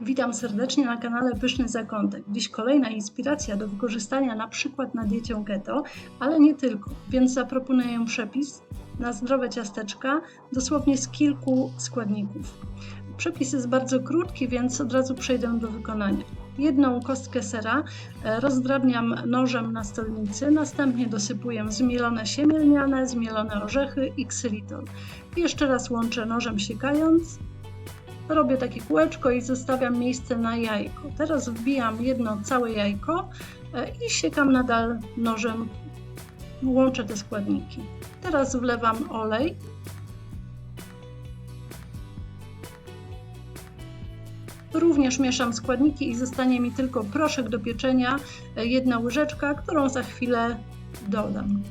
Witam serdecznie na kanale Pyszny Zakątek. Dziś kolejna inspiracja do wykorzystania na przykład na diecie keto, ale nie tylko, więc zaproponuję przepis na zdrowe ciasteczka dosłownie z kilku składników. Przepis jest bardzo krótki, więc od razu przejdę do wykonania. Jedną kostkę sera e, rozdrabniam nożem na stolnicy, następnie dosypuję zmielone siemię lniane, zmielone orzechy i ksylitol. Jeszcze raz łączę nożem siekając robię takie kółeczko i zostawiam miejsce na jajko. Teraz wbijam jedno całe jajko e, i siekam nadal nożem, łączę te składniki. Teraz wlewam olej. Również mieszam składniki i zostanie mi tylko proszek do pieczenia, e, jedna łyżeczka, którą za chwilę dodam.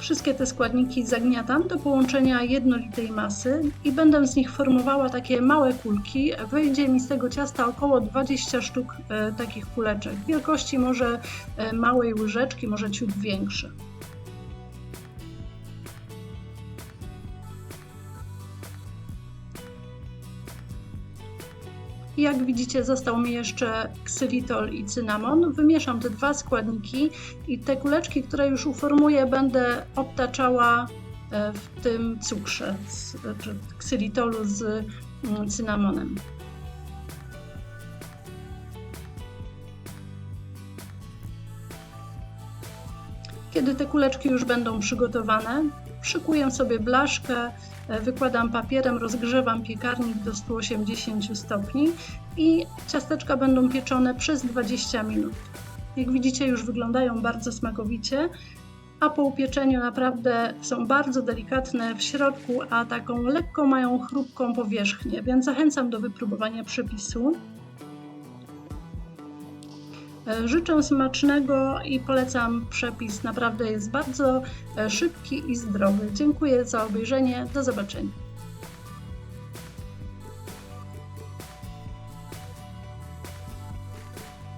Wszystkie te składniki zagniatam do połączenia jednolitej masy i będę z nich formowała takie małe kulki. Wyjdzie mi z tego ciasta około 20 sztuk e, takich kuleczek. Wielkości może e, małej łyżeczki, może ciut większe. Jak widzicie, został mi jeszcze ksylitol i cynamon. Wymieszam te dwa składniki i te kuleczki, które już uformuję, będę obtaczała e, w tym cukrze, z, czy ksylitolu z mm, cynamonem. Kiedy te kuleczki już będą przygotowane, szykuję sobie blaszkę, e, wykładam papierem, rozgrzewam piekarnik do 180 stopni i ciasteczka będą pieczone przez 20 minut. Jak widzicie, już wyglądają bardzo smakowicie, a po upieczeniu naprawdę są bardzo delikatne w środku, a taką lekko mają chrupką powierzchnię, więc zachęcam do wypróbowania przepisu. E, życzę smacznego i polecam przepis. Naprawdę jest bardzo e, szybki i zdrowy. Dziękuję za obejrzenie. Do zobaczenia.